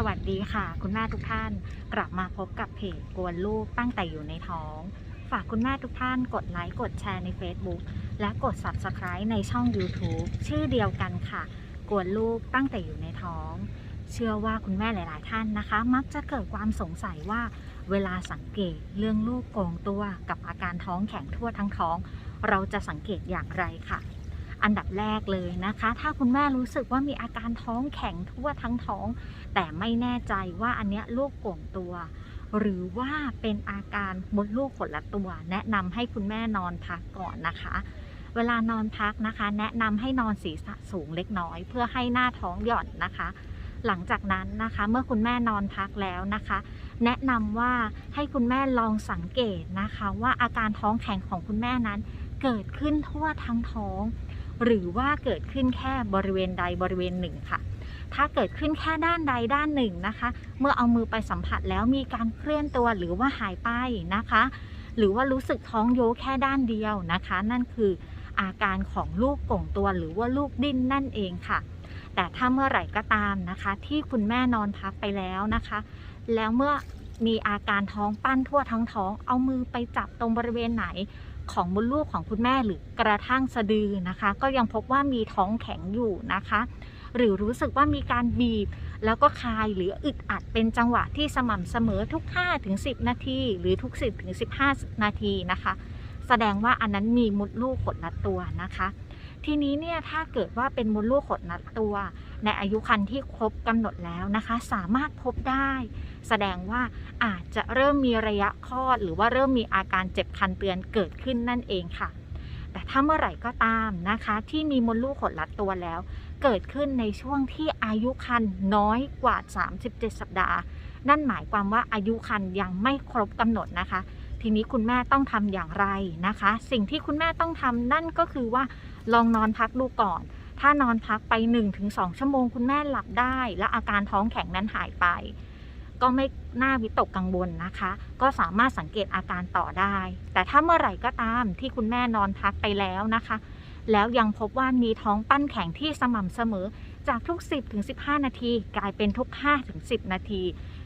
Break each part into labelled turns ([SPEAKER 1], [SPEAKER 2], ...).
[SPEAKER 1] สวัสดีค่ะ คุณแม่ทุกท่านกลับมาพบกับเพจกวนลูกตั้งแต่อยู่ในท้อง ฝากคุณแม่ทุกท่านกดไลค์กดแชร์ใน Facebook และกด Subscribe ในช่อง YouTube ชื่อเดียวกันค่ะ กวนลูกตั้งแต่อยู่ในท้อง เชื่อว่าคุณแม่หลาย ๆ ท่านนะคะ มักจะเกิดความสงสัยว่าเวลาสังเกตเรื่องลูกโกงตัวกับอาการท้องแข็งทั่วทั้งท้อง เราจะสังเกตอย่างไรค่ะ อันดับแรกเลยนะคะ ถ้าคุณแม่รู้สึกว่ามีอาการท้องแข็งทั่วทั้งท้อง แต่ไม่แน่ใจว่าอันเนี้ยลูกโก่งตัว หรือว่าเป็นอาการมดลูกขดละตัว แนะนำให้คุณแม่นอนพักก่อนนะคะเวลานอนพักนะคะ แนะนำให้นอนศีรษะสูงเล็กน้อย เพื่อให้หน้าท้องหย่อนนะคะ หลังจากนั้นนะคะ เมื่อคุณแม่นอนพักแล้วนะคะ แนะนำว่าให้คุณแม่ลองสังเกตนะคะ ว่าอาการท้องแข็งของคุณแม่นั้น เกิดขึ้นทั่วทั้งท้อง หรือว่าเกิดขึ้นแค่บริเวณใดบริเวณหนึ่งค่ะ ถ้าเกิดขึ้นแค่ด้านใดด้านหนึ่งนะคะ เมื่อเอามือไปสัมผัสแล้วมีการเคลื่อนตัวหรือว่าหายไปนะคะ หรือว่ารู้สึกท้องโยแค่ด้านเดียวนะคะ นั่นคืออาการของลูกก่งตัวหรือว่าลูกดิ้นนั่นเองค่ะ แต่ถ้าเมื่อไหร่ก็ตามนะคะ ที่คุณแม่นอนพักไปแล้วนะคะ แล้วเมื่อมีอาการท้องปั้นทั่วทั้งท้อง เอามือไปจับตรงบริเวณไหน ของมดลูกของคุณแม่หรือกระทั่งสะดือนะคะ ก็ยังพบว่ามีท้องแข็งอยู่นะคะ หรือรู้สึกว่ามีการบีบ แล้วก็คายหรืออึดอัดเป็นจังหวะที่สม่ำเสมอทุก 5-10 นาที หรือทุก 10-15 นาทีนะคะ แสดงว่าอันนั้นมีมดลูกขดรัดตัวนะคะ ทีนี้เนี่ยถ้าเกิดว่าเป็นมดลูกขดรัดตัว ในอายุครรภ์ที่ครบกำหนดแล้วนะคะ สามารถพบได้ แสดงว่าอาจจะเริ่มมีระยะคลอด หรือว่าเริ่มมีอาการเจ็บคันเตือนเกิดขึ้นนั่นเองค่ะ แต่ถ้าเมื่อไหร่ก็ตามนะคะ ที่มีมดลูกขดรัดตัวแล้ว เกิดขึ้นในช่วงที่อายุครรภ์น้อยกว่า 37 สัปดาห์ นั่นหมายความว่าอายุครรภ์ยังไม่ครบกำหนดนะคะทีนี้คุณแม่ต้องทำอย่างไรนะคะ สิ่งที่คุณแม่ต้องทำนั่นก็คือว่าลองนอนพักดูก่อน ถ้านอนพักไป 1-2 ชั่วโมงคุณแม่หลับได้ และอาการท้องแข็งนั้นหายไป ก็ไม่น่าวิตกกังวลนะคะ ก็สามารถสังเกตอาการต่อได้ แต่ถ้าเมื่อไหร่ก็ตามที่คุณแม่นอนพักไปแล้วนะคะ แล้วยังพบว่ามีท้องปั้นแข็งที่สม่ำเสมอ จากทุก 10ถึง15 นาที กลายเป็นทุก5ถึง10 นาที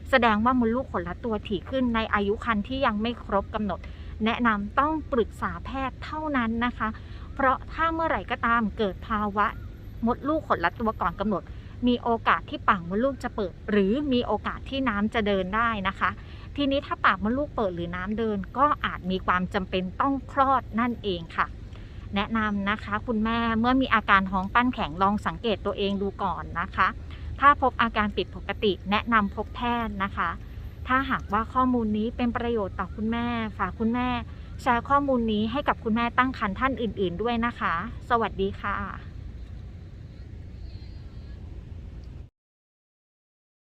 [SPEAKER 1] แสดงว่ามดลูกขนละตัวถี่ขึ้นในอายุครรภ์ที่ยังไม่ครบกำหนด แนะนำต้องปรึกษาแพทย์เท่านั้นนะคะ เพราะถ้าเมื่อไหร่ก็ตามเกิดภาวะมดลูกขนละตัวก่อนกำหนด มีโอกาสที่ปากมดลูกจะเปิด หรือมีโอกาสที่น้ำจะเดินได้นะคะ ทีนี้ถ้าปากมดลูกเปิดหรือน้ำเดิน ก็อาจมีความจำเป็นต้องคลอดนั่นเองค่ะ แนะนำนะคะ คุณแม่เมื่อมีอาการท้องปั้นแข็งลองสังเกตตัวเองดูก่อนนะคะ ถ้าพบอาการผิดปกติ แนะนำพบแพทย์นะคะ ถ้าหากว่าข้อมูลนี้เป็นประโยชน์ต่อคุณแม่ ฝากคุณแม่ แชร์ข้อมูลนี้ให้กับคุณแม่ตั้งครรภ์ท่านอื่น ๆ ด้วยนะคะ สวัสดีค่ะ